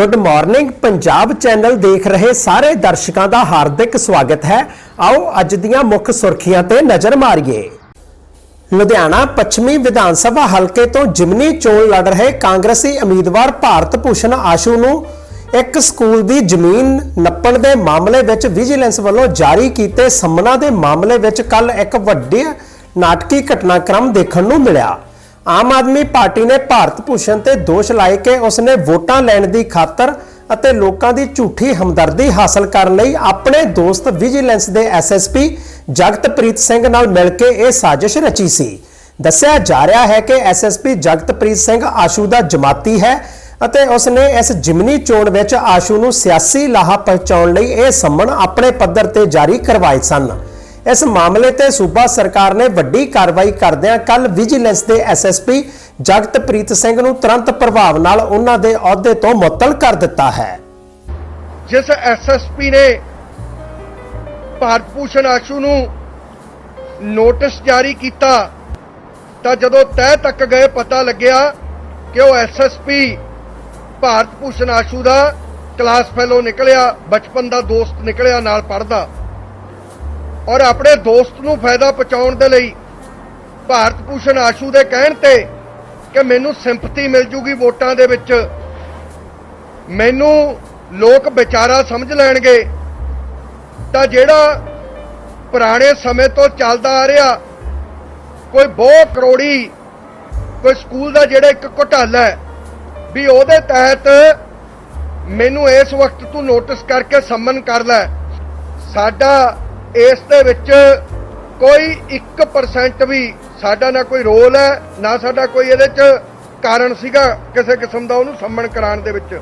Good morning Punjab channel ਦੇਖ ਰਹੇ ਸਾਰੇ ਦਰਸ਼ਕਾਂ ਦਾ ਹਾਰਦਿਕ ਸਵਾਗਤ ਹੈ। ਆਓ ਅੱਜ ਦੀਆਂ ਮੁੱਖ ਸੁਰਖੀਆਂ ਤੇ ਨਜ਼ਰ ਮਾਰੀਏ। ਲੁਧਿਆਣਾ ਪੱਛਮੀ ਵਿਧਾਨ ਸਭਾ ਹਲਕੇ ਤੋਂ ਜਿਮਨੀ ਚੋਣ ਲੜ ਰਹੇ ਕਾਂਗਰਸੀ ਉਮੀਦਵਾਰ ਭਾਰਤ ਭੂਸ਼ਣ ਆਸ਼ੂ ਨੂੰ ਇੱਕ ਸਕੂਲ ਦੀ ਜ਼ਮੀਨ ਨੱਪਣ ਦੇ ਮਾਮਲੇ ਵਿੱਚ ਵਿਜੀਲੈਂਸ ਵੱਲੋਂ ਜਾਰੀ ਕੀਤੇ ਸੰਮਨਾਂ ਦੇ ਮਾਮਲੇ ਵਿੱਚ ਕੱਲ ਇੱਕ ਵੱਡੀ ਨਾਟਕੀ ਘਟਨਾਕ੍ਰਮ ਦੇਖਣ ਨੂੰ ਮਿਲਿਆ। ਆਮ ਆਦਮੀ ਪਾਰਟੀ ਨੇ ਭਾਰਤ ਭੂਸ਼ਣ ਤੇ ਦੋਸ਼ ਲਾਏ ਕਿ ਉਸਨੇ ਵੋਟਾਂ ਲੈਣ ਦੀ ਖਾਤਰ ਅਤੇ ਲੋਕਾਂ ਦੀ ਝੂਠੀ ਹਮਦਰਦੀ ਹਾਸਲ ਕਰਨ ਲਈ ਆਪਣੇ ਦੋਸਤ ਵਿਜੀਲੈਂਸ ਦੇ ਐਸਐਸਪੀ ਜਗਤਪ੍ਰੀਤ ਸਿੰਘ ਨਾਲ ਮਿਲ ਕੇ ਇਹ ਸਾਜ਼ਿਸ਼ ਰਚੀ ਸੀ। ਦੱਸਿਆ ਜਾ ਰਿਹਾ ਹੈ ਕਿ ਐਸਐਸਪੀ ਜਗਤਪ੍ਰੀਤ ਸਿੰਘ ਆਸ਼ੂ ਦਾ ਜਮਾਤੀ ਹੈ ਅਤੇ ਉਸਨੇ ਇਸ ਜਿਮਨੀ ਚੋਣ ਵਿੱਚ ਆਸ਼ੂ ਨੂੰ ਸਿਆਸੀ ਲਾਹਾ ਪਹੁੰਚਾਉਣ ਲਈ ਇਹ ਸੰਮਣ ਆਪਣੇ ਪੱਧਰ ਤੇ ਜਾਰੀ ਕਰਵਾਏ ਸਨ। ਇਸ ਮਾਮਲੇ ਤੇ ਸੂਬਾ ਸਰਕਾਰ ਨੇ ਵੱਡੀ ਕਾਰਵਾਈ ਕਰਦਿਆਂ ਕੱਲ ਵਿਜੀਲੈਂਸ ਦੇ ਐਸਐਸਪੀ ਜਗਤਪ੍ਰੀਤ ਸਿੰਘ ਨੂੰ ਤੁਰੰਤ ਪ੍ਰਭਾਵ ਨਾਲ ਉਹਨਾਂ ਦੇ ਅਹੁਦੇ ਤੋਂ ਮੁਅੱਤਲ ਕਰ ਦਿੱਤਾ ਹੈ। ਜਿਸ ਐਸਐਸਪੀ ਨੇ ਭਾਰਤ ਭੂਸ਼ਣ ਆਸ਼ੂ ਨੂੰ ਨੋਟਿਸ ਜਾਰੀ ਕੀਤਾ, ਤਾਂ ਜਦੋਂ ਤਹਿ ਤੱਕ ਗਏ ਪਤਾ ਲੱਗਿਆ ਕਿ ਉਹ ਐਸਐਸਪੀ ਭਾਰਤ ਭੂਸ਼ਣ ਆਸ਼ੂ ਦਾ ਕਲਾਸ ਫੈਲੋ ਨਿਕਲਿਆ, ਬਚਪਨ ਦਾ ਦੋਸਤ ਨਿਕਲਿਆ, ਨਾਲ ਪੜਦਾ ਔਰ ਆਪਣੇ ਦੋਸਤ ਨੂੰ ਫਾਇਦਾ ਪਹੁੰਚਾਉਣ ਦੇ ਲਈ ਭਾਰਤ ਭੂਸ਼ਣ ਆਸ਼ੂ ਦੇ ਕਹਿਣ ਤੇ ਕਿ ਮੈਨੂੰ ਸਿੰਪਥੀ ਮਿਲ ਜੂਗੀ ਵੋਟਾਂ ਦੇ ਵਿੱਚ। ਮੈਨੂੰ ਲੋਕ ਵਿਚਾਰਾ ਸਮਝ ਲੈਣਗੇ। ਤਾਂ ਜਿਹੜਾ ਪੁਰਾਣੇ ਸਮੇਂ ਤੋਂ ਚੱਲਦਾ ਆ ਰਿਹਾ, ਕੋਈ ਬਹੁਤ ਕਰੋੜੀ, ਕੋਈ ਸਕੂਲ ਦਾ ਜਿਹੜਾ ਇੱਕ ਘੁਟਾਲਾ ਹੈ, ਵੀ ਉਹਦੇ ਤਹਿਤ ਮੈਨੂੰ ਇਸ ਵਕਤ ਤੂੰ ਨੋਟਿਸ ਕਰਕੇ ਸੰਮਨ ਕਰ ਲੈ। ਸਾਡਾ ਇਸ ਦੇ ਵਿੱਚ ਕੋਈ 1% ਵੀ ਸਾਡਾ ਨਾ ਕੋਈ ਰੋਲ ਹੈ, ਨਾ ਸਾਡਾ ਕੋਈ ਇਹਦੇ 'ਚ ਕਾਰਨ ਸੀਗਾ ਕਿਸੇ ਕਿਸਮ ਦਾ ਉਹਨੂੰ ਸੰਮਨ ਕਰਾਉਣ ਦੇ ਵਿੱਚ।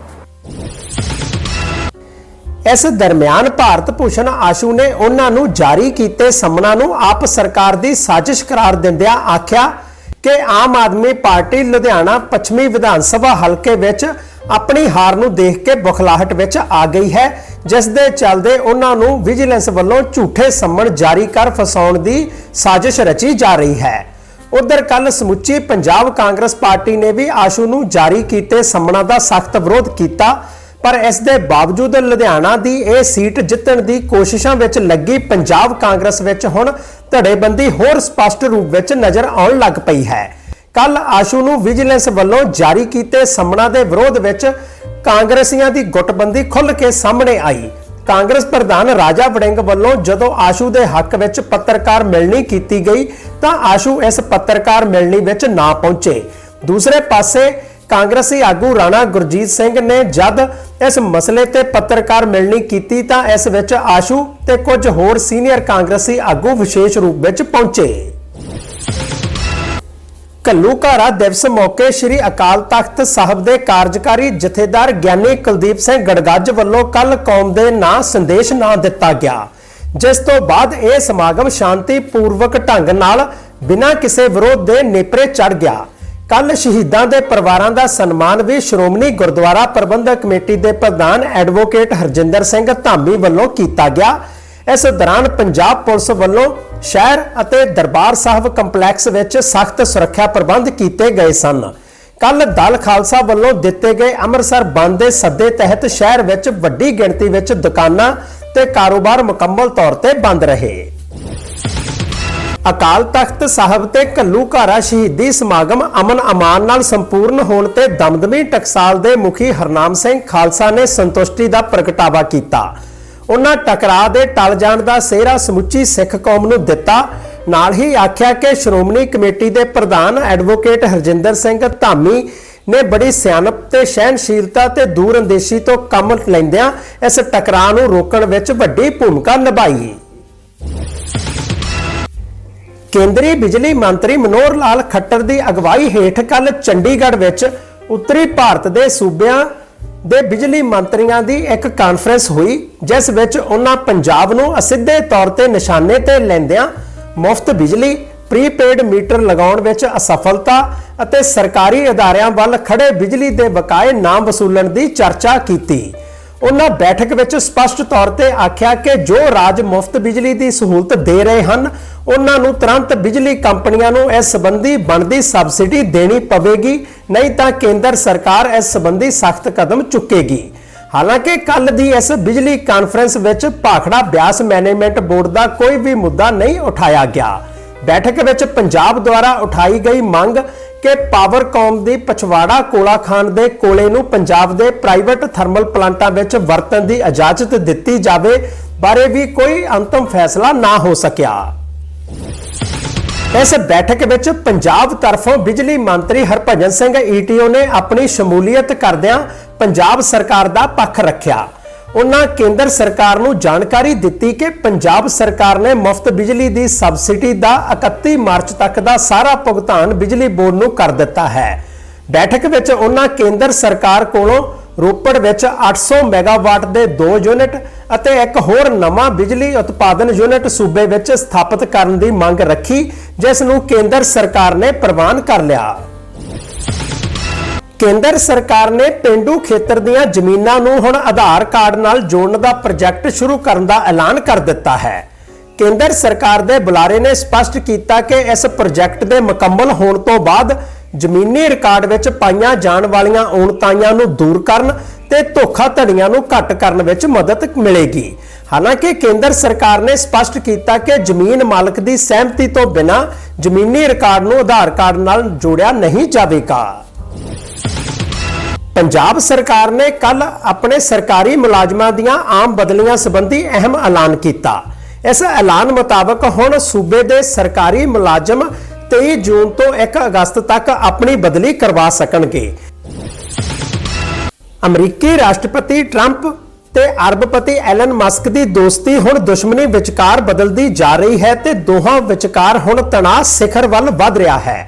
ਇਸ ਦਰਮਿਆਨ ਭਾਰਤ ਭੂਸ਼ਣ ਆਸ਼ੂ ਨੇ ਉਹਨਾਂ ਨੂੰ ਜਾਰੀ ਕੀਤੇ ਸੰਮਨਾਂ ਨੂੰ ਆਪ ਸਰਕਾਰ ਦੀ ਸਾਜ਼ਿਸ਼ ਕਰਾਰ ਦਿੰਦਿਆਂ ਆਖਿਆ ਕਿ ਆਮ ਆਦਮੀ ਪਾਰਟੀ ਲੁਧਿਆਣਾ ਪੱਛਮੀ ਵਿਧਾਨ ਸਭਾ ਹਲਕੇ ਵਿੱਚ ਆਪਣੀ ਹਾਰ ਨੂੰ ਦੇਖ ਕੇ ਬੁਖਲਾਹਟ ਵਿੱਚ ਆ ਗਈ ਹੈ। ਜਿਸ ਦੇ ਚੱਲਦੇ ਉਹਨਾਂ ਨੂੰ ਵਿਜੀਲੈਂਸ ਵੱਲੋਂ ਝੂਠੇ ਸੰਮਣ ਜਾਰੀ ਕਰ ਫਸਾਉਣ ਦੀ ਸਾਜ਼ਿਸ਼ ਰਚੀ ਜਾ ਰਹੀ ਹੈ। ਉਧਰ ਕੱਲ ਸਮੁੱਚੀ ਪੰਜਾਬ ਕਾਂਗਰਸ ਪਾਰਟੀ ਨੇ ਵੀ ਆਸ਼ੂ ਨੂੰ ਜਾਰੀ ਕੀਤੇ ਸੰਮਣਾਂ ਦਾ ਸਖਤ ਵਿਰੋਧ ਕੀਤਾ, ਪਰ ਇਸ ਦੇ ਬਾਵਜੂਦ ਲੁਧਿਆਣਾ ਦੀ ਇਹ ਸੀਟ ਜਿੱਤਣ ਦੀ ਕੋਸ਼ਿਸ਼ਾਂ ਵਿੱਚ ਲੱਗੀ ਪੰਜਾਬ ਕਾਂਗਰਸ ਵਿੱਚ ਹੁਣ ਧੜੇਬੰਦੀ ਹੋਰ ਸਪਸ਼ਟ ਰੂਪ ਵਿੱਚ ਨਜ਼ਰ ਆਉਣ ਲੱਗ ਪਈ ਹੈ। ਕੱਲ ਆਸ਼ੂ ਨੂੰ ਵਿਜੀਲੈਂਸ ਵੱਲੋਂ ਜਾਰੀ ਕੀਤੇ ਸੰਮਣਾਂ ਦੇ ਵਿਰੋਧ ਵਿੱਚ ਕਾਂਗਰਸੀਆਂ ਦੀ ਗੁੱਟਬੰਦੀ ਖੁੱਲ ਕੇ ਸਾਹਮਣੇ ਆਈ। ਕਾਂਗਰਸ ਪ੍ਰਧਾਨ ਰਾਜਾ ਵੜਿੰਗ ਵੱਲੋਂ ਜਦੋਂ ਆਸ਼ੂ ਦੇ ਹੱਕ ਵਿੱਚ ਪੱਤਰਕਾਰ ਮਿਲਣੀ ਕੀਤੀ ਗਈ, ਤਾਂ ਆਸ਼ੂ ਇਸ ਪੱਤਰਕਾਰ ਮਿਲਣੀ ਵਿੱਚ ਨਾ ਪਹੁੰਚੇ। ਦੂਸਰੇ ਪਾਸੇ ਕਾਂਗਰਸੀ ਆਗੂ ਰਾਣਾ ਗੁਰਜੀਤ ਸਿੰਘ ਨੇ ਜਦ ਇਸ ਮਸਲੇ ਤੇ ਪੱਤਰਕਾਰ ਮਿਲਣੀ ਕੀਤੀ, ਤਾਂ ਇਸ ਵਿੱਚ ਆਸ਼ੂ ਤੇ ਕੁਝ ਹੋਰ ਸੀਨੀਅਰ ਕਾਂਗਰਸੀ ਆਗੂ ਵਿਸ਼ੇਸ਼ ਰੂਪ ਵਿੱਚ ਪਹੁੰਚੇ। ਘੱਲੂਘਾਰਾ ਦਿਵਸ ਮੌਕੇ ਸ੍ਰੀ ਅਕਾਲ ਤਖਤ ਸਾਹਿਬ ਦੇ ਕਾਰਜਕਾਰੀ ਜਥੇਦਾਰ ਗਿਆਨੀ ਕੁਲਦੀਪ ਸਿੰਘ ਗੜਗੱਜ ਵੱਲੋਂ ਕੱਲ ਕੌਮ ਦੇ ਨਾਂ ਸੰਦੇਸ਼ ਨਾ ਦਿੱਤਾ ਗਿਆ, ਜਿਸ ਤੋਂ ਬਾਅਦ ਇਹ ਸਮਾਗਮ ਸ਼ਾਂਤੀਪੂਰਵਕ ਢੰਗ ਨਾਲ ਬਿਨਾਂ ਕਿਸੇ ਵਿਰੋਧ ਦੇ ਨੇਪਰੇ ਚੜ ਗਿਆ। ਕੱਲ ਸ਼ਹੀਦਾਂ ਦੇ ਪਰਿਵਾਰਾਂ ਦਾ ਸਨਮਾਨ ਵੀ ਸ਼੍ਰੋਮਣੀ ਗੁਰਦੁਆਰਾ ਪ੍ਰਬੰਧਕ ਕਮੇਟੀ ਦੇ ਪ੍ਰਧਾਨ ਐਡਵੋਕੇਟ ਹਰਜਿੰਦਰ ਸਿੰਘ ਧਾਮੀ ਵੱਲੋਂ ਕੀਤਾ ਗਿਆ। ਇਸ ਦੌਰਾਨ ਪੰਜਾਬ ਪੁਲਿਸ ਵੱਲੋਂ ਸ਼ਹਿਰ ਅਤੇ ਦਰਬਾਰ ਸਾਹਿਬ ਕੰਪਲੈਕਸ ਵਿੱਚ ਸਖਤ ਸੁਰੱਖਿਆ ਪ੍ਰਬੰਧ ਕੀਤੇ ਗਏ ਸਨ। ਕੱਲ ਦਲ ਖਾਲਸਾ ਵੱਲੋਂ ਦਿੱਤੇ ਗਏ ਅੰਮ੍ਰਿਤਸਰ ਬੰਦ ਦੇ ਸੱਦੇ ਤਹਿਤ ਸ਼ਹਿਰ ਵਿੱਚ ਵੱਡੀ ਗਿਣਤੀ ਵਿੱਚ ਦੁਕਾਨਾਂ ਤੇ ਕਾਰੋਬਾਰ ਮੁਕੰਮਲ ਤੌਰ ਤੇ ਬੰਦ ਰਹੇ। ਅਕਾਲ ਤਖਤ ਸਾਹਿਬ ਤੇ ਘੱਲੂਘਾਰਾ ਸ਼ਹੀਦੀ ਸਮਾਗਮ ਅਮਨ ਅਮਾਨ ਨਾਲ ਸੰਪੂਰਨ ਹੋਣ ਤੇ ਦਮਦਮੀ ਟਕਸਾਲ ਦੇ ਮੁਖੀ ਹਰਨਾਮ ਸਿੰਘ ਖਾਲਸਾ ਨੇ ਸੰਤੁਸ਼ਟੀ ਦਾ ਪ੍ਰਗਟਾਵਾ ਕੀਤਾ। ਉਹਨਾਂ ਟਕਰਾਅ ਦੇ ਟਲ ਜਾਣ ਦਾ ਸਿਹਰਾ ਸਮੁੱਚੀ ਸਿੱਖ ਕੌਮ ਨੂੰ ਦਿੱਤਾ। ਨਾਲ ਹੀ ਆਖਿਆ ਕਿ ਸ਼੍ਰੋਮਣੀ ਕਮੇਟੀ ਦੇ ਪ੍ਰਧਾਨ ਐਡਵੋਕੇਟ ਹਰਜਿੰਦਰ ਸਿੰਘ ਧਾਮੀ ਨੇ ਬੜੀ ਸਿਆਣਪ ਤੇ ਸਹਿਨਸ਼ੀਲਤਾ ਤੇ ਦੂਰਅੰਦੇਸ਼ੀ ਤੋਂ ਕੰਮ ਲੈਂਦਿਆਂ ਇਸ ਟਕਰਾਅ ਨੂੰ ਰੋਕਣ ਵਿੱਚ ਵੱਡੀ ਭੂਮਿਕਾ ਨਿਭਾਈ। ਕੇਂਦਰੀ ਬਿਜਲੀ ਮੰਤਰੀ ਮਨੋਹਰ ਲਾਲ ਖੱਟਰ ਦੀ ਅਗਵਾਈ ਹੇਠ ਕੱਲ ਚੰਡੀਗੜ੍ਹ ਵਿੱਚ ਉੱਤਰੀ ਭਾਰਤ ਦੇ ਸੂਬਿਆਂ ਦੇ ਬਿਜਲੀ ਮੰਤਰੀਆਂ ਦੀ ਇੱਕ ਕਾਨਫਰੰਸ ਹੋਈ, ਜਿਸ ਵਿੱਚ ਉਹਨਾਂ ਪੰਜਾਬ ਨੂੰ ਅਸਿੱਧੇ ਤੌਰ ਤੇ ਨਿਸ਼ਾਨੇ ਤੇ ਲੈਂਦਿਆਂ ਮੁਫਤ ਬਿਜਲੀ ਪ੍ਰੀਪੇਡ ਮੀਟਰ ਲਗਾਉਣ ਵਿੱਚ ਅਸਫਲਤਾ ਅਤੇ ਸਰਕਾਰੀ ਅਦਾਰਿਆਂ ਵੱਲ ਖੜੇ ਬਿਜਲੀ ਦੇ ਬਕਾਏ ਨਾ ਵਸੂਲਣ ਦੀ ਚਰਚਾ ਕੀਤੀ। ਉਹਨਾਂ ਬੈਠਕ ਵਿੱਚ ਸਪਸ਼ਟ ਤੌਰ ਤੇ ਆਖਿਆ ਕਿ ਜੋ ਰਾਜ ਮੁਫਤ ਬਿਜਲੀ ਦੀ ਸਹੂਲਤ ਦੇ ਰਹੇ ਹਨ, ਉਹਨਾਂ ਨੂੰ ਤੁਰੰਤ ਬਿਜਲੀ ਕੰਪਨੀਆਂ ਨੂੰ ਇਸ ਸੰਬੰਧੀ ਬਣਦੀ ਸਬਸਿਡੀ ਦੇਣੀ ਪਵੇਗੀ, ਨਹੀਂ ਤਾਂ ਕੇਂਦਰ ਸਰਕਾਰ ਇਸ ਸੰਬੰਧੀ ਸਖਤ ਕਦਮ ਚੁੱਕੇਗੀ। ਹਾਲਾਂਕਿ ਕੱਲ ਦੀ ਇਸ ਬਿਜਲੀ ਕਾਨਫਰੰਸ ਵਿੱਚ ਭਾਖੜਾ ਬਿਆਸ ਮੈਨੇਜਮੈਂਟ ਬੋਰਡ ਦਾ ਕੋਈ ਵੀ ਮੁੱਦਾ ਨਹੀਂ ਉਠਾਇਆ ਗਿਆ। ਬੈਠਕ ਵਿੱਚ ਪੰਜਾਬ ਦੁਆਰਾ ਉਠਾਈ ਗਈ ਮੰਗ ਕਿ ਪਾਵਰਕਾਮ ਦੀ ਪਛਵਾੜਾ ਕੋਲਾ ਖਾਨ ਦੇ ਕੋਲੇ ਨੂੰ ਪੰਜਾਬ ਦੇ ਪ੍ਰਾਈਵੇਟ ਥਰਮਲ ਪਲਾਂਟਾਂ ਵਿੱਚ ਵਰਤਣ ਦੀ ਇਜਾਜ਼ਤ ਦਿੱਤੀ ਜਾਵੇ ਬਾਰੇ ਵੀ ਕੋਈ ਅੰਤਮ ਫੈਸਲਾ ਨਾ ਹੋ ਸਕਿਆ। ਇਸ ਬੈਠਕ ਵਿੱਚ ਪੰਜਾਬ ਤਰਫੋਂ ਬਿਜਲੀ ਮੰਤਰੀ ਹਰਭਜਨ ਸਿੰਘ ਈਟੀਓ ਨੇ ਆਪਣੀ ਸ਼ਮੂਲੀਅਤ ਕਰਦਿਆਂ ਪੰਜਾਬ ਸਰਕਾਰ ਦਾ ਪੱਖ ਰੱਖਿਆ। ਉਹਨਾਂ ਕੇਂਦਰ ਸਰਕਾਰ ਨੂੰ ਜਾਣਕਾਰੀ ਦਿੱਤੀ ਕਿ ਪੰਜਾਬ ਸਰਕਾਰ ਨੇ ਮੁਫਤ ਬਿਜਲੀ ਦੀ ਸਬਸਿਡੀ ਦਾ 31 ਮਾਰਚ ਤੱਕ ਦਾ ਸਾਰਾ ਭੁਗਤਾਨ ਬਿਜਲੀ ਬੋਰਡ ਨੂੰ ਕਰ ਦਿੱਤਾ ਹੈ। ਬੈਠਕ ਵਿੱਚ ਉਹਨਾਂ ਕੇਂਦਰ ਸਰਕਾਰ ਕੋਲੋਂ ਰੋਪੜ ਵਿੱਚ 800 ਮੈਗਾਵਾਟ ਦੇ 2 ਯੂਨਿਟ ਅਤੇ ਇੱਕ ਹੋਰ ਨਵਾਂ ਬਿਜਲੀ ਉਤਪਾਦਨ ਯੂਨਿਟ ਸੂਬੇ ਵਿੱਚ ਸਥਾਪਿਤ ਕਰਨ ਦੀ ਮੰਗ ਰੱਖੀ, ਜਿਸ ਨੂੰ ਕੇਂਦਰ ਸਰਕਾਰ ਨੇ ਪ੍ਰਵਾਨ ਕਰ ਲਿਆ। ਕੇਂਦਰ ਸਰਕਾਰ ਨੇ ਪਿੰਡੂ ਖੇਤਰ ਦੀਆਂ ਜ਼ਮੀਨਾਂ ਨੂੰ ਹੁਣ ਆਧਾਰ ਕਾਰਡ ਨਾਲ ਜੋੜਨ ਦਾ ਪ੍ਰੋਜੈਕਟ ਸ਼ੁਰੂ ਕਰਨ ਦਾ ਐਲਾਨ ਕਰ ਦਿੱਤਾ ਹੈ। ਕੇਂਦਰ ਸਰਕਾਰ ਦੇ ਬੁਲਾਰੇ ਨੇ ਸਪਸ਼ਟ ਕੀਤਾ ਕਿ ਇਸ ਪ੍ਰੋਜੈਕਟ ਦੇ ਮੁਕੰਮਲ ਹੋਣ ਤੋਂ ਬਾਅਦ ਜ਼ਮੀਨੀ ਰਿਕਾਰਡ ਵਿੱਚ ਪਾਈਆਂ ਜਾਣ ਵਾਲੀਆਂ ਔਣਤਾਈਆਂ ਨੂੰ ਦੂਰ ਕਰਨ ਤੇ ਧੋਖਾਧੜੀਆਂ ਨੂੰ ਘੱਟ ਕਰਨ ਵਿੱਚ ਮਦਦ ਮਿਲੇਗੀ। ਹਾਲਾਂਕਿ ਕੇਂਦਰ ਸਰਕਾਰ ਨੇ ਸਪਸ਼ਟ ਕੀਤਾ ਕਿ ਜ਼ਮੀਨ ਮਾਲਕ ਦੀ ਸਹਿਮਤੀ ਤੋਂ ਬਿਨਾਂ ਜ਼ਮੀਨੀ ਰਿਕਾਰਡ ਨੂੰ ਆਧਾਰ ਕਾਰਡ ਨਾਲ ਜੋੜਿਆ ਨਹੀਂ ਜਾਵੇਗਾ। ਪੰਜਾਬ ਸਰਕਾਰ ਨੇ ਕੱਲ ਆਪਣੇ ਸਰਕਾਰੀ ਮੁਲਾਜ਼ਮਾਂ ਦੀਆਂ ਆਮ ਬਦਲੀਆਂ ਸੰਬੰਧੀ ਅਹਿਮ ਐਲਾਨ ਕੀਤਾ। ਇਸ ਐਲਾਨ ਮੁਤਾਬਕ ਹੁਣ ਸੂਬੇ ਦੇ ਸਰਕਾਰੀ ਮੁਲਾਜ਼ਮ 23 ਜੂਨ ਤੋਂ 1 ਅਗਸਤ ਤੱਕ ਆਪਣੀ ਬਦਲੀ ਕਰਵਾ ਸਕਣਗੇ। ਅਮਰੀਕੀ ਰਾਸ਼ਟਰਪਤੀ ਟਰੰਪ ਤੇ ਅਰਬਪਤੀ ਐਲਨ ਮਸਕ ਦੀ ਦੋਸਤੀ ਹੁਣ ਦੁਸ਼ਮਣੀ ਵਿਚਕਾਰ ਬਦਲਦੀ ਜਾ ਰਹੀ ਹੈ ਤੇ ਦੋਹਾਂ ਵਿਚਕਾਰ ਹੁਣ ਤਣਾਅ ਸਿਖਰ ਵੱਲ ਵਧ ਰਿਹਾ ਹੈ।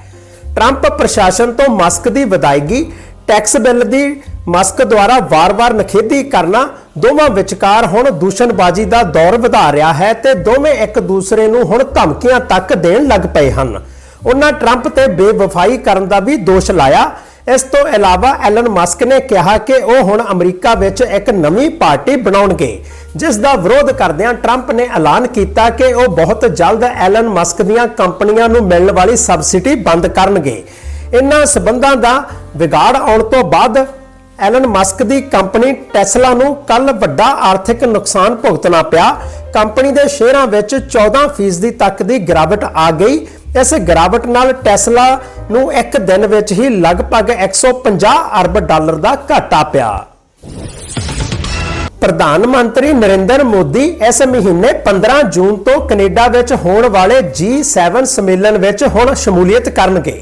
ਟਰੰਪ ਪ੍ਰਸ਼ਾਸਨ ਤੋਂ ਮਸਕ ਦੀ ਵਿਦਾਇਗੀ ਟੈਕਸ ਬਿੱਲ ਦੀ ਮਸਕ ਦੁਆਰਾ ਵਾਰ-ਵਾਰ ਨਖੇਦੀ ਕਰਨਾ ਦੋਵਾਂ ਵਿਚਕਾਰ ਹੁਣ ਦੂਸ਼ਣਬਾਜ਼ੀ ਦਾ ਦੌਰ ਵਧਾ ਰਿਹਾ ਹੈ ਤੇ ਦੋਵੇਂ ਇੱਕ ਦੂਸਰੇ ਨੂੰ ਹੁਣ ਧਮਕੀਆਂ ਤੱਕ ਦੇਣ ਲੱਗ ਪਏ ਹਨ। ਉਹਨਾਂ ਟਰੰਪ ਤੇ ਬੇਵਫਾਈ ਕਰਨ ਦਾ ਵੀ ਦੋਸ਼ ਲਾਇਆ। ਇਸ ਤੋਂ ਇਲਾਵਾ ਐਲਨ ਮਸਕ ਨੇ ਕਿਹਾ ਕਿ ਉਹ ਹੁਣ ਅਮਰੀਕਾ ਵਿੱਚ ਇੱਕ ਨਵੀਂ ਪਾਰਟੀ ਬਣਾਉਣਗੇ, ਜਿਸ ਦਾ ਵਿਰੋਧ ਕਰਦਿਆਂ ਟਰੰਪ ਨੇ ਐਲਾਨ ਕੀਤਾ ਕਿ ਉਹ ਬਹੁਤ ਜਲਦ ਐਲਨ ਮਸਕ ਦੀਆਂ ਕੰਪਨੀਆਂ ਨੂੰ ਮਿਲਣ ਵਾਲੀ ਸਬਸਿਡੀ ਬੰਦ ਕਰਨਗੇ। ਇਹਨਾਂ ਸਬੰਧਾਂ ਦਾ ਵਿਗਾੜ ਆਉਣ ਤੋਂ ਬਾਅਦ ਐਲਨ ਮਸਕ ਦੀ ਕੰਪਨੀ ਟੈਸਲਾ ਨੂੰ ਕੱਲ ਵੱਡਾ ਆਰਥਿਕ ਨੁਕਸਾਨ ਭੁਗਤਣਾ ਪਿਆ। ਕੰਪਨੀ ਦੇ ਸ਼ੇਅਰਾਂ ਵਿੱਚ 14% ਤੱਕ ਦੀ ਗਿਰਾਵਟ ਆ ਗਈ। ਇਸ ਗਿਰਾਵਟ ਨਾਲ ਟੈਸਲਾ ਨੂੰ ਇੱਕ ਦਿਨ ਵਿੱਚ ਹੀ ਲਗਭਗ 150 ਅਰਬ ਡਾਲਰ ਦਾ ਘਾਟਾ ਪਿਆ। ਪ੍ਰਧਾਨ ਮੰਤਰੀ ਨਰਿੰਦਰ ਮੋਦੀ ਇਸ ਮਹੀਨੇ 15 ਜੂਨ ਤੋਂ ਕੈਨੇਡਾ ਵਿੱਚ ਹੋਣ ਵਾਲੇ G7 ਸੰਮੇਲਨ ਵਿੱਚ ਹੁਣ ਸ਼ਮੂਲੀਅਤ ਕਰਨਗੇ।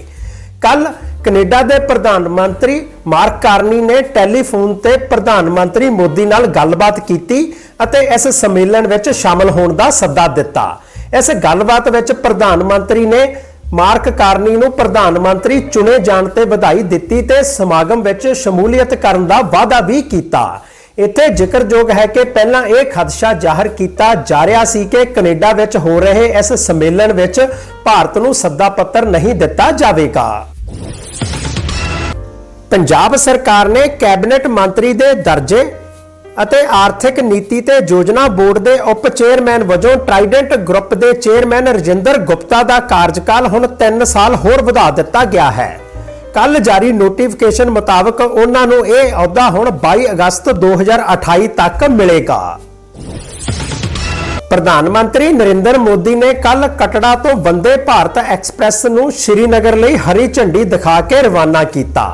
ਕੱਲ ਕੈਨੇਡਾ ਦੇ ਪ੍ਰਧਾਨ ਮੰਤਰੀ ਮਾਰਕ ਕਾਰਨੀ ਨੇ ਟੈਲੀਫੋਨ ਤੇ ਪ੍ਰਧਾਨ ਮੰਤਰੀ ਮੋਦੀ ਨਾਲ ਗੱਲਬਾਤ ਕੀਤੀ ਅਤੇ ਇਸ ਸੰਮੇਲਨ ਵਿੱਚ ਸ਼ਾਮਲ ਹੋਣ ਦਾ ਸੱਦਾ ਦਿੱਤਾ। ਇਸ ਗੱਲਬਾਤ ਵਿੱਚ ਪ੍ਰਧਾਨ ਮੰਤਰੀ ਨੇ ਮਾਰਕ ਕਾਰਨੀ ਨੂੰ ਪ੍ਰਧਾਨ ਮੰਤਰੀ ਚੁਣੇ ਜਾਣ ਤੇ ਵਧਾਈ ਦਿੱਤੀ ਤੇ ਸਮਾਗਮ ਵਿੱਚ ਸ਼ਮੂਲੀਅਤ ਕਰਨ ਦਾ ਵਾਅਦਾ ਵੀ ਕੀਤਾ। ਇੱਥੇ ਜ਼ਿਕਰਯੋਗ ਹੈ ਕਿ ਪਹਿਲਾਂ ਇਹ ਖਦਸ਼ਾ ਜ਼ਾਹਰ ਕੀਤਾ ਜਾ ਰਿਹਾ ਸੀ ਕਿ ਕੈਨੇਡਾ ਵਿੱਚ ਹੋ ਰਹੇ ਇਸ ਸੰਮੇਲਨ ਵਿੱਚ ਭਾਰਤ ਨੂੰ ਸੱਦਾ ਪੱਤਰ ਨਹੀਂ ਦਿੱਤਾ ਜਾਵੇਗਾ। ਪੰਜਾਬ ਸਰਕਾਰ ਨੇ ਕੈਬਨਿਟ ਮੰਤਰੀ ਦੇ ਦਰਜੇ ਅਤੇ ਆਰਥਿਕ ਨੀਤੀ ਤੇ ਯੋਜਨਾ ਬੋਰਡ ਦੇ ਉਪ ਚੇਅਰਮੈਨ ਵਜੋਂ ਟਰਾਈਡੈਂਟ ਗਰੁੱਪ ਦੇ ਚੇਅਰਮੈਨ ਰਜਿੰਦਰ ਗੁਪਤਾ ਦਾ ਕਾਰਜਕਾਲ ਹੁਣ 3 ਸਾਲ ਹੋਰ ਵਧਾ ਦਿੱਤਾ ਗਿਆ ਹੈ। ਕੱਲ ਜਾਰੀ ਨੋਟੀਫਿਕੇਸ਼ਨ ਮੁਤਾਬਕ ਉਹਨਾਂ ਨੂੰ ਇਹ ਅਹੁਦਾ ਹੁਣ 22 ਅਗਸਤ 2028 ਤੱਕ ਮਿਲੇਗਾ। ਪ੍ਰਧਾਨ ਮੰਤਰੀ ਨਰਿੰਦਰ ਮੋਦੀ ਨੇ ਕੱਲ ਕਟੜਾ ਤੋਂ ਵੰਦੇ ਭਾਰਤ ਐਕਸਪ੍ਰੈਸ ਨੂੰ ਸ਼੍ਰੀਨਗਰ ਲਈ ਹਰੀ ਝੰਡੀ ਦਿਖਾ ਕੇ ਰਵਾਨਾ ਕੀਤਾ।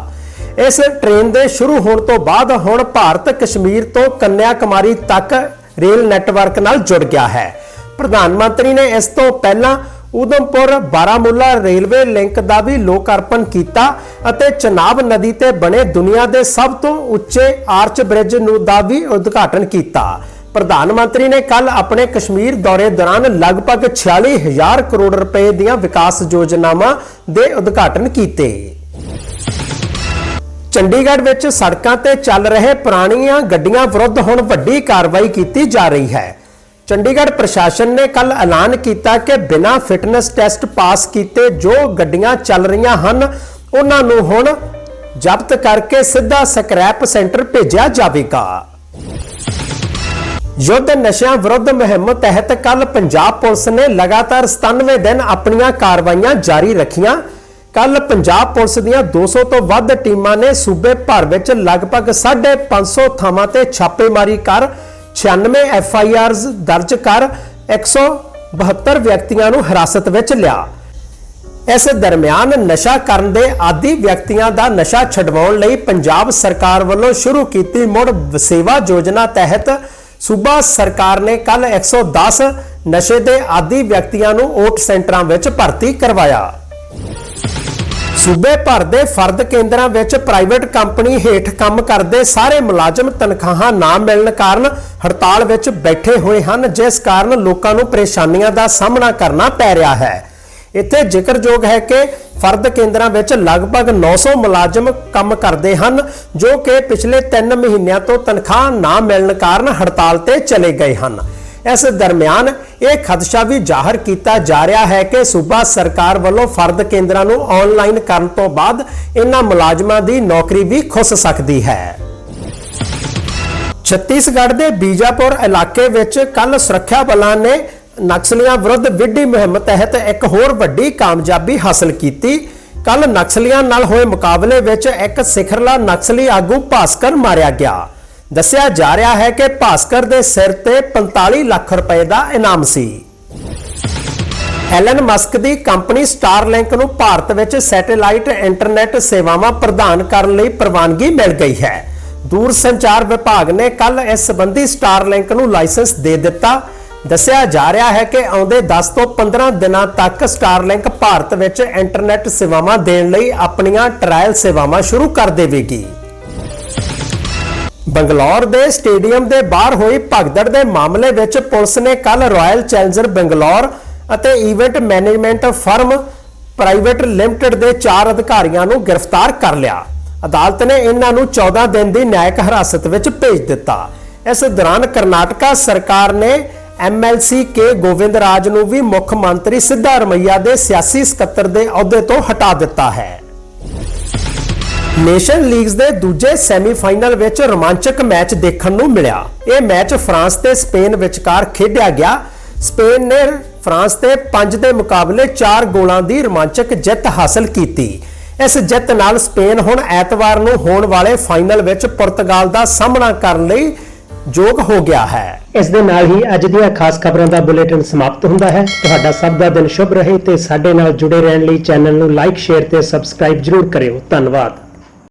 ਇਸ ਟ੍ਰੇਨ ਦੇ ਸ਼ੁਰੂ ਹੋਣ ਤੋਂ ਬਾਅਦ ਹੁਣ ਭਾਰਤ ਕਸ਼ਮੀਰ ਤੋਂ ਕੰਨਿਆ ਕੁਮਾਰੀ ਤੱਕ ਰੇਲ ਨੈਟਵਰਕ ਨਾਲ ਜੁੜ ਗਿਆ ਹੈ। ਪ੍ਰਧਾਨ ਮੰਤਰੀ ਨੇ ਇਸ ਤੋਂ ਪਹਿਲਾਂ ਉਦਮਪੁਰ ਬਾਰਾਮੂਲਾ ਰੇਲਵੇ ਲਿੰਕ ਦਾ ਵੀ ਲੋਕ ਕੀਤਾ ਅਤੇ ਚਨਾਬ ਨਦੀ ਤੇ ਬਣੇ ਦੁਨੀਆ ਦੇ ਸਭ ਤੋਂ ਉੱਚੇ ਆਰਚ ਬ੍ਰਿਜ ਨੂੰ ਦਾ ਵੀ ਉਦਘਾਟਨ ਕੀਤਾ। ਪ੍ਰਧਾਨ ਮੰਤਰੀ ਨੇ ਕੱਲ ਆਪਣੇ ਕਸ਼ਮੀਰ ਦੌਰੇ ਦੌਰਾਨ ਲਗਭਗ 46000 ਕਰੋੜ ਰੁਪਏ ਦੀਆਂ ਵਿਕਾਸ ਯੋਜਨਾਵਾਂ ਦੇ ਉਦਘਾਟਨ ਕੀਤੇ। ਚੰਡੀਗੜ੍ਹ ਵਿੱਚ ਸੜਕਾਂ ਤੇ ਚੱਲ ਰਹੇ ਪੁਰਾਣੀਆਂ ਗੱਡੀਆਂ ਵਿਰੁੱਧ ਹੁਣ ਵੱਡੀ ਕਾਰਵਾਈ ਕੀਤੀ ਜਾ ਰਹੀ ਹੈ। ਚੰਡੀਗੜ੍ਹ ਪ੍ਰਸ਼ਾਸਨ ਨੇ ਕੱਲ ਐਲਾਨ ਕੀਤਾ ਕਿ ਬਿਨਾਂ ਫਿਟਨੈਸ ਟੈਸਟ ਪਾਸ ਕੀਤੇ ਜੋ ਗੱਡੀਆਂ ਚੱਲ ਰਹੀਆਂ ਹਨ, ਉਹਨਾਂ ਨੂੰ ਹੁਣ ਜ਼ਬਤ ਕਰਕੇ ਸਿੱਧਾ ਸਕ੍ਰੈਪ ਸੈਂਟਰ ਭੇਜਿਆ ਜਾਵੇਗਾ। ਯੁੱਧ ਨਸ਼ਿਆਂ ਵਿਰੁੱਧ ਮੁਹਿੰਮ ਤਹਿਤ ਕੱਲ ਪੰਜਾਬ ਪੁਲਿਸ ਨੇ ਲਗਾਤਾਰ 97 ਦਿਨ ਆਪਣੀਆਂ ਕਾਰਵਾਈਆਂ ਜਾਰੀ ਰੱਖੀਆਂ। ਕੱਲ ਪੰਜਾਬ ਪੁਲਿਸ ਦੀਆਂ 200 ਤੋਂ ਵੱਧ ਟੀਮਾਂ ਨੇ ਸੂਬੇ ਭਰ ਵਿੱਚ ਲਗਭਗ 550 ਥਾਵਾਂ ਤੇ ਛਾਪੇਮਾਰੀ ਕਰ 96 ਐਫ ਆਈ ਆਰਜ਼ ਦਰਜ ਕਰ 172 ਵਿਅਕਤੀਆਂ ਨੂੰ ਹਿਰਾਸਤ ਵਿੱਚ ਲਿਆ। ਇਸ ਦਰਮਿਆਨ ਨਸ਼ਾ ਕਰਨ ਦੇ ਆਦੀ ਵਿਅਕਤੀਆਂ ਦਾ ਨਸ਼ਾ ਛਡਵਾਉਣ ਲਈ ਪੰਜਾਬ ਸਰਕਾਰ ਵੱਲੋਂ ਸ਼ੁਰੂ ਕੀਤੀ ਮੁੜ ਵਸੇਵਾ ਯੋਜਨਾ ਤਹਿਤ ਸੂਬਾ ਸਰਕਾਰ ਨੇ ਕੱਲ 110 ਨਸ਼ੇ ਦੇ ਆਦੀ ਵਿਅਕਤੀਆਂ ਨੂੰ ਓਟ ਸੈਂਟਰਾਂ ਵਿੱਚ ਭਰਤੀ ਕਰਵਾਇਆ। ਸੂਬੇ ਭਰ ਦੇ ਫਰਦ ਕੇਂਦਰਾਂ ਵਿੱਚ ਪ੍ਰਾਈਵੇਟ ਕੰਪਨੀ ਹੇਠ ਕੰਮ ਕਰਦੇ ਸਾਰੇ ਮੁਲਾਜ਼ਮ ਤਨਖਾਹਾਂ ਨਾ ਮਿਲਣ ਕਾਰਨ ਹੜਤਾਲ ਵਿੱਚ ਬੈਠੇ ਹੋਏ ਹਨ, ਜਿਸ ਕਾਰਨ ਲੋਕਾਂ ਨੂੰ ਪਰੇਸ਼ਾਨੀਆਂ ਦਾ ਸਾਹਮਣਾ ਕਰਨਾ ਪੈ ਰਿਹਾ ਹੈ। ਇੱਥੇ ਜ਼ਿਕਰਯੋਗ ਹੈ ਕਿ ਫਰਦ ਕੇਂਦਰਾਂ ਵਿੱਚ ਲਗਭਗ 900 ਮੁਲਾਜ਼ਮ ਕੰਮ ਕਰਦੇ ਹਨ, ਜੋ ਕਿ ਪਿਛਲੇ 3 ਮਹੀਨਿਆਂ ਤੋਂ ਤਨਖਾਹ ਨਾ ਮਿਲਣ ਕਾਰਨ ਹੜਤਾਲ ਤੇ ਚਲੇ ਗਏ ਹਨ। ਇਸ ਦਰਮਿਆਨ ਇਹ ਖਦਸ਼ਾ ਵੀ ਜ਼ਾਹਰ ਕੀਤਾ ਜਾ ਰਿਹਾ ਹੈ ਕਿ ਸੂਬਾ ਸਰਕਾਰ ਵੱਲੋਂ ਫਰਦ ਕੇਂਦਰਾਂ ਨੂੰ ਆਨਲਾਈਨ ਕਰਨ ਤੋਂ ਬਾਅਦ ਇਹਨਾਂ ਮੁਲਾਜ਼ਮਾਂ ਦੀ ਨੌਕਰੀ ਵੀ ਖੁੱਸ ਸਕਦੀ ਹੈ। ਛੱਤੀਸਗੜ੍ਹ ਦੇ ਬੀਜਾਪੁਰ ਇਲਾਕੇ ਵਿੱਚ ਕੱਲ ਸੁਰੱਖਿਆ ਬਲਾਂ ਨੇ ਨਕਸਲੀਆਂ ਵਿਰੁੱਧ ਵਿੱਢੀ ਮੁਹਿੰਮ ਤਹਿਤ ਇੱਕ ਹੋਰ ਵੱਡੀ ਕਾਮਯਾਬੀ ਹਾਸਲ ਕੀਤੀ। ਕੱਲ ਨਕਸਲੀਆਂ ਨਾਲ ਹੋਏ ਮੁਕਾਬਲੇ ਵਿੱਚ ਇੱਕ ਸਿਖਰਲਾ ਨਕਸਲੀ ਆਗੂ ਭਾਸਕਰ ਮਾਰਿਆ ਗਿਆ। ਦੱਸਿਆ ਜਾ ਰਿਹਾ ਹੈ ਕਿ ਭਾਸਕਰ ਦੇ ਸਿਰ ਤੇ 45 ਲੱਖ ਰੁਪਏ ਦਾ ਇਨਾਮ ਸੀ। ਐਲਨ ਮਸਕ ਦੀ ਕੰਪਨੀ ਸਟਾਰਲਿੰਕ ਨੂੰ ਭਾਰਤ ਵਿੱਚ ਸੈਟੇਲਾਈਟ ਇੰਟਰਨੈਟ ਸੇਵਾਵਾਂ ਪ੍ਰਦਾਨ ਕਰਨ ਲਈ ਪ੍ਰਵਾਨਗੀ ਮਿਲ ਗਈ ਹੈ। ਦੂਰ ਸੰਚਾਰ ਵਿਭਾਗ ਨੇ ਕੱਲ ਇਸ ਸੰਬੰਧੀ ਸਟਾਰਲਿੰਕ ਨੂੰ ਲਾਇਸੈਂਸ ਦੇ ਦਿੱਤਾ। ਦੱਸਿਆ ਜਾ ਰਿਹਾ ਹੈ ਕਿ ਆਉਂਦੇ 10 ਤੋਂ 15 ਦਿਨਾਂ ਤੱਕ ਸਟਾਰਲਿੰਕ ਭਾਰਤ ਵਿੱਚ ਇੰਟਰਨੈਟ ਸੇਵਾਵਾਂ ਦੇਣ ਲਈ ਆਪਣੀਆਂ ਟ੍ਰਾਇਲ ਸੇਵਾਵਾਂ ਸ਼ੁਰੂ ਕਰ ਦੇਵੇਗੀ। ਬੰਗਲੌਰ ਦੇ ਸਟੇਡੀਅਮ ਦੇ ਬਾਹਰ ਹੋਈ ਭਗਦੜ ਦੇ ਮਾਮਲੇ ਵਿੱਚ ਪੁਲਿਸ ਨੇ ਕੱਲ ਰਾਇਲ ਚੈਲੰਜਰ ਬੰਗਲੌਰ ਅਤੇ event management firm private limited ਦੇ ਚਾਰ ਅਧਿਕਾਰੀਆਂ ਨੂੰ ਗ੍ਰਿਫਤਾਰ ਕਰ ਲਿਆ। ਅਦਾਲਤ ਨੇ ਇਹਨਾਂ ਨੂੰ 14 ਦਿਨ ਦੀ ਨਿਆਇਕ ਹਿਰਾਸਤ ਵਿੱਚ ਭੇਜ ਦਿੱਤਾ। ਇਸ ਦੌਰਾਨ ਕਰਨਾਟਕਾ ਸਰਕਾਰ ਨੇ ਐਮਐਲਸੀ ਕੇ ਗੋਵਿੰਦ ਰਾਜ ਨੂੰ ਵੀ ਮੁੱਖ ਮੰਤਰੀ ਸਿੱਧਾ ਰਮਈਆ ਦੇ ਸਿਆਸੀ ਸਕੱਤਰ ਦੇ ਅਹੁਦੇ ਤੋਂ ਹਟਾ ਦਿੱਤਾ ਹੈ। ਨੇਸ਼ਨ ਲੀਗਸ ਦੇ ਦੂਜੇ ਸੈਮੀਫਾਈਨਲ ਵਿੱਚ ਰੋਮਾਂਚਕ ਮੈਚ ਦੇਖਣ ਨੂੰ ਮਿਲਿਆ। ਇਹ ਮੈਚ ਫਰਾਂਸ ਤੇ ਸਪੇਨ ਵਿਚਕਾਰ ਖੇਡਿਆ ਗਿਆ। ਸਪੇਨ ਨੇ ਫਰਾਂਸ ਤੇ 5 ਦੇ ਮੁਕਾਬਲੇ 4 ਗੋਲਾਂ ਦੀ ਰੋਮਾਂਚਕ ਜਿੱਤ ਹਾਸਲ ਕੀਤੀ। ਇਸ ਜਿੱਤ ਨਾਲ ਸਪੇਨ ਹੁਣ ਐਤਵਾਰ ਨੂੰ ਹੋਣ ਵਾਲੇ ਫਾਈਨਲ ਵਿੱਚ ਪੁਰਤਗਾਲ ਦਾ ਸਾਹਮਣਾ ਕਰਨ ਲਈ ਯੋਗ ਹੋ ਗਿਆ ਹੈ। ਇਸ ਦੇ ਨਾਲ ਹੀ ਅੱਜ ਦੀਆਂ ਖਾਸ ਖਬਰਾਂ ਦਾ ਬੁਲੇਟਿਨ ਸਮਾਪਤ ਹੁੰਦਾ ਹੈ। ਤੁਹਾਡਾ ਸਭ ਦਾ ਦਿਨ ਸ਼ੁਭ ਰਹੇ ਤੇ ਸਾਡੇ ਨਾਲ ਜੁੜੇ ਰਹਿਣ ਲਈ ਚੈਨਲ ਨੂੰ ਲਾਈਕ, ਸ਼ੇਅਰ ਤੇ ਸਬਸਕ੍ਰਾਈਬ ਜਰੂਰ ਕਰਿਓ। ਧੰਨਵਾਦ।